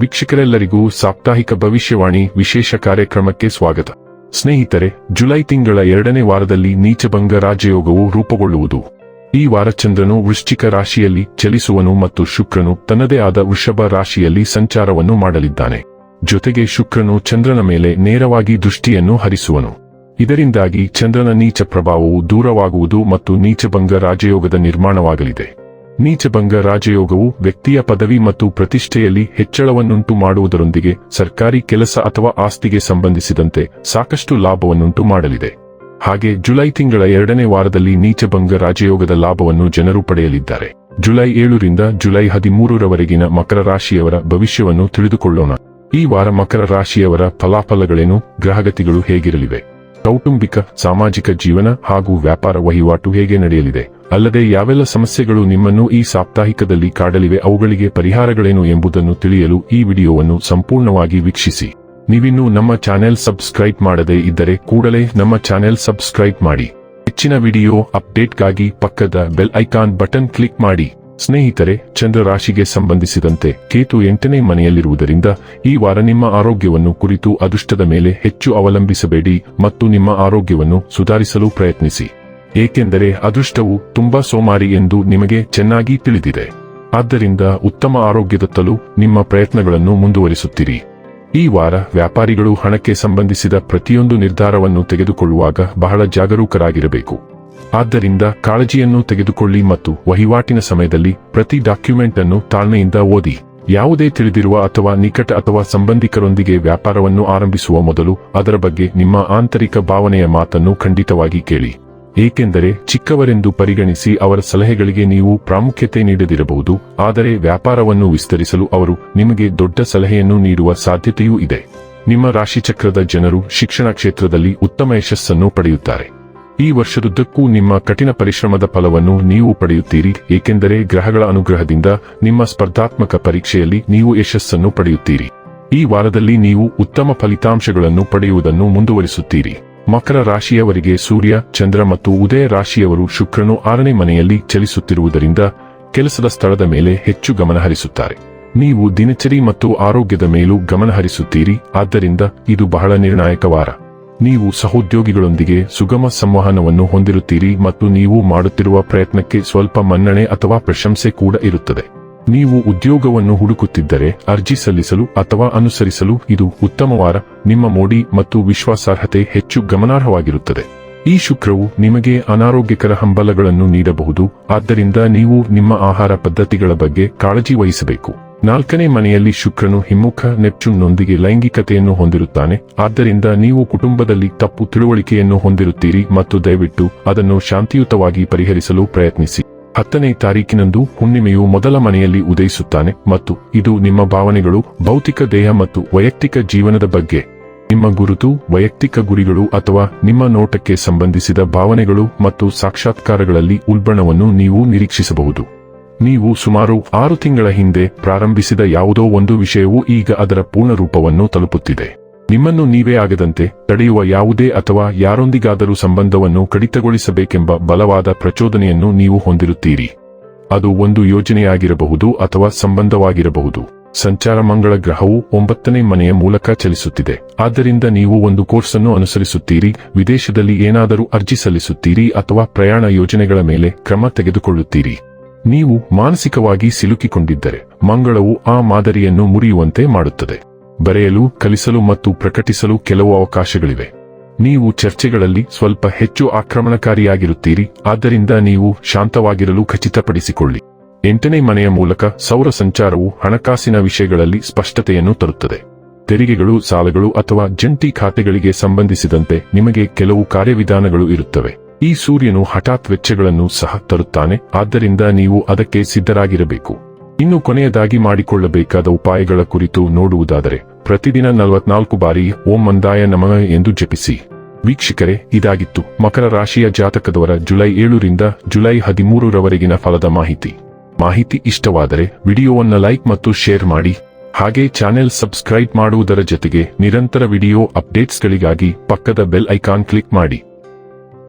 ವೀಕ್ಷಕರೆಲ್ಲರಿಗೂ ಸಾಪ್ತಾಹಿಕ ಭವಿಷ್ಯವಾಣಿ ವಿಶೇಷ ಕಾರ್ಯಕ್ರಮಕ್ಕೆ ಸ್ವಾಗತ. ಸ್ನೇಹಿತರೆ, ಜುಲೈ ತಿಂಗಳ ಎರಡನೇ ವಾರದಲ್ಲಿ ನೀಚಭಂಗ ರಾಜಯೋಗವು ರೂಪುಗೊಳ್ಳುವುದು. ಈ ವಾರ ಚಂದ್ರನು ವೃಶ್ಚಿಕ ರಾಶಿಯಲ್ಲಿ ಚಲಿಸುವನು ಮತ್ತು ಶುಕ್ರನು ತನ್ನದೇ ಆದ ವೃಷಭ ರಾಶಿಯಲ್ಲಿ ಸಂಚಾರವನ್ನು ಮಾಡಲಿದ್ದಾನೆ. ಜೊತೆಗೆ ಶುಕ್ರನು ಚಂದ್ರನ ಮೇಲೆ ನೇರವಾಗಿ ದೃಷ್ಟಿಯನ್ನು ಹರಿಸುವನು. ಇದರಿಂದಾಗಿ ಚಂದ್ರನ ನೀಚ ಪ್ರಭಾವವು ದೂರವಾಗುವುದು ಮತ್ತು ನೀಚಭಂಗ ರಾಜಯೋಗದ ನಿರ್ಮಾಣವಾಗಲಿದೆ. ನೀಚಭಂಗ ರಾಜಯೋಗವು ವ್ಯಕ್ತಿಯ ಪದವಿ ಮತ್ತು ಪ್ರತಿಷ್ಠೆಯಲ್ಲಿ ಹೆಚ್ಚಳವನ್ನುಂಟು ಮಾಡುವುದರೊಂದಿಗೆ ಸರ್ಕಾರಿ ಕೆಲಸ ಅಥವಾ ಆಸ್ತಿಗೆ ಸಂಬಂಧಿಸಿದಂತೆ ಸಾಕಷ್ಟು ಲಾಭವನ್ನುಂಟು ಮಾಡಲಿದೆ. ಹಾಗೆ ಜುಲೈ ತಿಂಗಳ ಎರಡನೇ ವಾರದಲ್ಲಿ ನೀಚಭಂಗ ರಾಜಯೋಗದ ಲಾಭವನ್ನು ಜನರು ಪಡೆಯಲಿದ್ದಾರೆ. ಜುಲೈ ಏಳರಿಂದ ಜುಲೈ ಹದಿಮೂರರವರೆಗಿನ ಮಕರ ರಾಶಿಯವರ ಭವಿಷ್ಯವನ್ನು ತಿಳಿದುಕೊಳ್ಳೋಣ. ಈ ವಾರ ಮಕರ ರಾಶಿಯವರ ಫಲಾಫಲಗಳೇನು, ಗ್ರಹಗತಿಗಳು ಹೇಗಿರಲಿವೆ? ಕೌಟುಂಬಿಕ, ಸಾಮಾಜಿಕ ಜೀವನ ಹಾಗೂ ವ್ಯಾಪಾರ ವಹಿವಾಟು ಹೇಗೆ ನಡೆಯಲಿದೆ? ಅಲ್ಲದೆ ಯಾವೆಲ್ಲ ಸಮಸ್ಯೆಗಳು ನಿಮ್ಮನ್ನು ಈ ಸಾಪ್ತಾಹಿಕದಲ್ಲಿ ಕಾಡಲಿವೆ ಅವುಗಳಿಗೆ ಪರಿಹಾರಗಳೇನು ಎಂಬುದನ್ನು ತಿಳಿಯಲು ಈ ವಿಡಿಯೋವನ್ನು ಸಂಪೂರ್ಣವಾಗಿ ವೀಕ್ಷಿಸಿ. ನೀವಿನ್ನೂ ನಮ್ಮ ಚಾನೆಲ್ ಸಬ್ಸ್ಕ್ರೈಬ್ ಮಾಡದೇ ಇದ್ದರೆ ಕೂಡಲೇ ನಮ್ಮ ಚಾನೆಲ್ ಸಬ್ಸ್ಕ್ರೈಬ್ ಮಾಡಿ. ಹೆಚ್ಚಿನ ವಿಡಿಯೋ ಅಪ್ಡೇಟ್ಗಾಗಿ ಪಕ್ಕದ ಬೆಲ್ ಐಕಾನ್ ಬಟನ್ ಕ್ಲಿಕ್ ಮಾಡಿ. ಸ್ನೇಹಿತರೆ ಚಂದ್ರ ರಾಶಿಗೆ ಸಂಬಂಧಿಸಿದಂತೆ ಕೇತು ಎಂಟನೇ ಮನೆಯಲ್ಲಿರುವುದರಿಂದ ಈ ವಾರ ನಿಮ್ಮ ಆರೋಗ್ಯವನ್ನು ಕುರಿತು ಅದೃಷ್ಟದ ಮೇಲೆ ಹೆಚ್ಚು ಅವಲಂಬಿಸಬೇಡಿ ಮತ್ತು ನಿಮ್ಮ ಆರೋಗ್ಯವನ್ನು ಸುಧಾರಿಸಲು ಪ್ರಯತ್ನಿಸಿ. ಏಕೆಂದರೆ ಅದೃಷ್ಟವು ತುಂಬಾ ಸೋಮಾರಿ ಎಂದು ನಿಮಗೆ ಚೆನ್ನಾಗಿ ತಿಳಿದಿದೆ. ಆದ್ದರಿಂದ ಉತ್ತಮ ಆರೋಗ್ಯದತ್ತಲೂ ನಿಮ್ಮ ಪ್ರಯತ್ನಗಳನ್ನು ಮುಂದುವರಿಸುತ್ತೀರಿ. ಈ ವಾರ ವ್ಯಾಪಾರಿಗಳು ಹಣಕ್ಕೆ ಸಂಬಂಧಿಸಿದ ಪ್ರತಿಯೊಂದು ನಿರ್ಧಾರವನ್ನು ತೆಗೆದುಕೊಳ್ಳುವಾಗ ಬಹಳ ಜಾಗರೂಕರಾಗಿರಬೇಕು. ಆದ್ದರಿಂದ ಕಾಳಜಿಯನ್ನು ತೆಗೆದುಕೊಳ್ಳಿ ಮತ್ತು ವಹಿವಾಟಿನ ಸಮಯದಲ್ಲಿ ಪ್ರತಿ ಡಾಕ್ಯುಮೆಂಟ್ ಅನ್ನು ತಾಳ್ಮೆಯಿಂದ ಓದಿ. ಯಾವುದೇ ತಿಳಿದಿರುವ ಅಥವಾ ನಿಕಟ ಅಥವಾ ಸಂಬಂಧಿಕರೊಂದಿಗೆ ವ್ಯಾಪಾರವನ್ನು ಆರಂಭಿಸುವ ಮೊದಲು ಅದರ ಬಗ್ಗೆ ನಿಮ್ಮ ಆಂತರಿಕ ಭಾವನೆಯ ಮಾತನ್ನು ಖಂಡಿತವಾಗಿ ಕೇಳಿ. ಏಕೆಂದರೆ ಚಿಕ್ಕವರೆಂದು ಪರಿಗಣಿಸಿ ಅವರ ಸಲಹೆಗಳಿಗೆ ನೀವು ಪ್ರಾಮುಖ್ಯತೆ ನೀಡದಿರಬಹುದು, ಆದರೆ ವ್ಯಾಪಾರವನ್ನು ವಿಸ್ತರಿಸಲು ಅವರು ನಿಮಗೆ ದೊಡ್ಡ ಸಲಹೆಯನ್ನು ನೀಡುವ ಸಾಧ್ಯತೆಯೂ ಇದೆ. ನಿಮ್ಮ ರಾಶಿಚಕ್ರದ ಜನರು ಶಿಕ್ಷಣ ಕ್ಷೇತ್ರದಲ್ಲಿ ಉತ್ತಮ ಯಶಸ್ಸನ್ನು ಪಡೆಯುತ್ತಾರೆ. ಈ ವರ್ಷದುದ್ದಕ್ಕೂ ನಿಮ್ಮ ಕಠಿಣ ಪರಿಶ್ರಮದ ಫಲವನ್ನು ನೀವು ಪಡೆಯುತ್ತೀರಿ, ಏಕೆಂದರೆ ಗ್ರಹಗಳ ಅನುಗ್ರಹದಿಂದ ನಿಮ್ಮ ಸ್ಪರ್ಧಾತ್ಮಕ ಪರೀಕ್ಷೆಯಲ್ಲಿ ನೀವು ಯಶಸ್ಸನ್ನು ಪಡೆಯುತ್ತೀರಿ. ಈ ವಾರದಲ್ಲಿ ನೀವು ಉತ್ತಮ ಫಲಿತಾಂಶಗಳನ್ನು ಪಡೆಯುವುದನ್ನು ಮುಂದುವರಿಸುತ್ತೀರಿ. ಮಕರ ರಾಶಿಯವರಿಗೆ ಸೂರ್ಯ, ಚಂದ್ರ ಮತ್ತು ಉದಯ ರಾಶಿಯವರು ಶುಕ್ರನು ಆರನೇ ಮನೆಯಲ್ಲಿ ಚಲಿಸುತ್ತಿರುವುದರಿಂದ ಕೆಲಸದ ಸ್ಥಳದ ಮೇಲೆ ಹೆಚ್ಚು ಗಮನಹರಿಸುತ್ತಾರೆ ನೀವು ದಿನಚರಿ ಮತ್ತು ಆರೋಗ್ಯದ ಮೇಲೂ ಗಮನಹರಿಸುತ್ತೀರಿ ಆದ್ದರಿಂದ ಇದು ಬಹಳ ನಿರ್ಣಾಯಕ ವಾರ. ನೀವು ಸಹೋದ್ಯೋಗಿಗಳೊಂದಿಗೆ ಸುಗಮ ಸಂವಹನವನ್ನು ಹೊಂದಿರುತ್ತೀರಿ ಮತ್ತು ನೀವು ಮಾಡುತ್ತಿರುವ ಪ್ರಯತ್ನಕ್ಕೆ ಸ್ವಲ್ಪ ಮನ್ನಣೆ ಅಥವಾ ಪ್ರಶಂಸೆ ಕೂಡ ಇರುತ್ತದೆ. ನೀವು ಉದ್ಯೋಗವನ್ನು ಹುಡುಕುತ್ತಿದ್ದರೆ ಅರ್ಜಿ ಸಲ್ಲಿಸಲು ಅಥವಾ ಅನುಸರಿಸಲು ಇದು ಉತ್ತಮವಾರ ನಿಮ್ಮ ಮೋಡಿ ಮತ್ತು ವಿಶ್ವಾಸಾರ್ಹತೆ ಹೆಚ್ಚು ಗಮನಾರ್ಹವಾಗಿರುತ್ತದೆ. ಈ ಶುಕ್ರವು ನಿಮಗೆ ಅನಾರೋಗ್ಯಕರ ಹಂಬಲಗಳನ್ನು ನೀಡಬಹುದು, ಆದ್ದರಿಂದ ನೀವು ನಿಮ್ಮ ಆಹಾರ ಪದ್ಧತಿಗಳ ಬಗ್ಗೆ ಕಾಳಜಿ ವಹಿಸಬೇಕು. ನಾಲ್ಕನೇ ಮನೆಯಲ್ಲಿ ಶುಕ್ರನು ಹಿಮ್ಮುಖ ನೆಪ್ಚೂನ್ನೊಂದಿಗೆ ಲೈಂಗಿಕತೆಯನ್ನು ಹೊಂದಿರುತ್ತಾನೆ, ಆದ್ದರಿಂದ ನೀವು ಕುಟುಂಬದಲ್ಲಿ ತಪ್ಪು ತಿಳುವಳಿಕೆಯನ್ನು ಹೊಂದಿರುತ್ತೀರಿ ಮತ್ತು ದಯವಿಟ್ಟು ಅದನ್ನು ಶಾಂತಿಯುತವಾಗಿ ಪರಿಹರಿಸಲು ಪ್ರಯತ್ನಿಸಿ. ಹತ್ತನೇ ತಾರೀಕಿನಂದು ಹುಣ್ಣಿಮೆಯು ಮೊದಲ ಮನೆಯಲ್ಲಿ ಉದಯಿಸುತ್ತಾನೆ ಮತ್ತು ಇದು ನಿಮ್ಮ ಭಾವನೆಗಳು, ಭೌತಿಕ ದೇಹ ಮತ್ತು ವೈಯಕ್ತಿಕ ಜೀವನದ ಬಗ್ಗೆ. ನಿಮ್ಮ ಗುರುತು, ವೈಯಕ್ತಿಕ ಗುರಿಗಳು ಅಥವಾ ನಿಮ್ಮ ನೋಟಕ್ಕೆ ಸಂಬಂಧಿಸಿದ ಭಾವನೆಗಳು ಮತ್ತು ಸಾಕ್ಷಾತ್ಕಾರಗಳಲ್ಲಿ ಉಲ್ಬಣವನ್ನು ನೀವು ನಿರೀಕ್ಷಿಸಬಹುದು. ನೀವು ಸುಮಾರು ಆರು ತಿಂಗಳ ಹಿಂದೆ ಪ್ರಾರಂಭಿಸಿದ ಯಾವುದೋ ಒಂದು ವಿಷಯವು ಈಗ ಅದರ ಪೂರ್ಣ ರೂಪವನ್ನು ತಲುಪುತ್ತಿದೆ. ನಿಮ್ಮನ್ನು ನೀವೇ ಆಗದಂತೆ ತಡೆಯುವ ಯಾವುದೇ ಅಥವಾ ಯಾರೊಂದಿಗಾದರೂ ಸಂಬಂಧವನ್ನು ಕಡಿತಗೊಳಿಸಬೇಕೆಂಬ ಬಲವಾದ ಪ್ರಚೋದನೆಯನ್ನು ನೀವು ಹೊಂದಿರುತ್ತೀರಿ. ಅದು ಒಂದು ಯೋಜನೆಯಾಗಿರಬಹುದು ಅಥವಾ ಸಂಬಂಧವಾಗಿರಬಹುದು. ಸಂಚಾರ ಮಂಗಳ ಗ್ರಹವು ಒಂಬತ್ತನೇ ಮನೆಯ ಮೂಲಕ ಚಲಿಸುತ್ತಿದೆ. ಆದ್ದರಿಂದ ನೀವು ಒಂದು ಕೋರ್ಸ್ ಅನ್ನು ಅನುಸರಿಸುತ್ತೀರಿ, ವಿದೇಶದಲ್ಲಿ ಏನಾದರೂ ಅರ್ಜಿ ಸಲ್ಲಿಸುತ್ತೀರಿ ಅಥವಾ ಪ್ರಯಾಣ ಯೋಜನೆಗಳ ಮೇಲೆ ಕ್ರಮ ತೆಗೆದುಕೊಳ್ಳುತ್ತೀರಿ. ನೀವು ಮಾನಸಿಕವಾಗಿ ಸಿಲುಕಿಕೊಂಡಿದ್ದರೆ, ಮಂಗಳವು ಆ ಮಾದರಿಯನ್ನು ಮುರಿಯುವಂತೆ ಮಾಡುತ್ತದೆ. ಬರೆಯಲು, ಕಲಿಸಲು ಮತ್ತು ಪ್ರಕಟಿಸಲು ಕೆಲವು ಅವಕಾಶಗಳಿವೆ. ನೀವು ಚರ್ಚೆಗಳಲ್ಲಿ ಸ್ವಲ್ಪ ಹೆಚ್ಚು ಆಕ್ರಮಣಕಾರಿಯಾಗಿರುತ್ತೀರಿ, ಆದ್ದರಿಂದ ನೀವು ಶಾಂತವಾಗಿರಲು ಖಚಿತಪಡಿಸಿಕೊಳ್ಳಿ. ಎಂಟನೇ ಮನೆಯ ಮೂಲಕ ಸೌರ ಸಂಚಾರವು ಹಣಕಾಸಿನ ವಿಷಯಗಳಲ್ಲಿ ಸ್ಪಷ್ಟತೆಯನ್ನು ತರುತ್ತದೆ. ತೆರಿಗೆಗಳು, ಸಾಲಗಳು ಅಥವಾ ಜಂಟಿ ಖಾತೆಗಳಿಗೆ ಸಂಬಂಧಿಸಿದಂತೆ ನಿಮಗೆ ಕೆಲವು ಕಾರ್ಯವಿಧಾನಗಳು ಇರುತ್ತವೆ. ಈ ಸೂರ್ಯನು ಹಠಾತ್ ವೆಚ್ಚಗಳನ್ನು ಸಹ ತರುತ್ತಾನೆ, ಆದ್ದರಿಂದ ನೀವು ಅದಕ್ಕೆ ಸಿದ್ಧರಾಗಿರಬೇಕು. ಇನ್ನು ಕೊನೆಯದಾಗಿ ಮಾಡಿಕೊಳ್ಳಬೇಕಾದ ಉಪಾಯಗಳ ಕುರಿತು ನೋಡುವುದಾದರೆ ಪ್ರತಿದಿನ ನಲವತ್ನಾಲ್ಕು ಬಾರಿ ಓಂ ಮಂದಾಯ ನಮಃ ಎಂದು ಜಪಿಸಿ. ವೀಕ್ಷಕರೇ, ಇದಾಗಿತ್ತು ಮಕರ ರಾಶಿಯ ಜಾತಕದವರ ಜುಲೈ ಏಳರಿಂದ ಜುಲೈ ಹದಿಮೂರರವರೆಗಿನ ಫಲದ ಮಾಹಿತಿ. ಮಾಹಿತಿ ಇಷ್ಟವಾದರೆ ವಿಡಿಯೋವನ್ನು ಲೈಕ್ ಮತ್ತು ಶೇರ್ ಮಾಡಿ. ಹಾಗೆ ಚಾನೆಲ್ ಸಬ್ಸ್ಕ್ರೈಬ್ ಮಾಡುವುದರ ಜೊತೆಗೆ ನಿರಂತರ ವಿಡಿಯೋ ಅಪ್ಡೇಟ್ಸ್ಗಳಿಗಾಗಿ ಪಕ್ಕದ ಬೆಲ್ ಐಕಾನ್ ಕ್ಲಿಕ್ ಮಾಡಿ.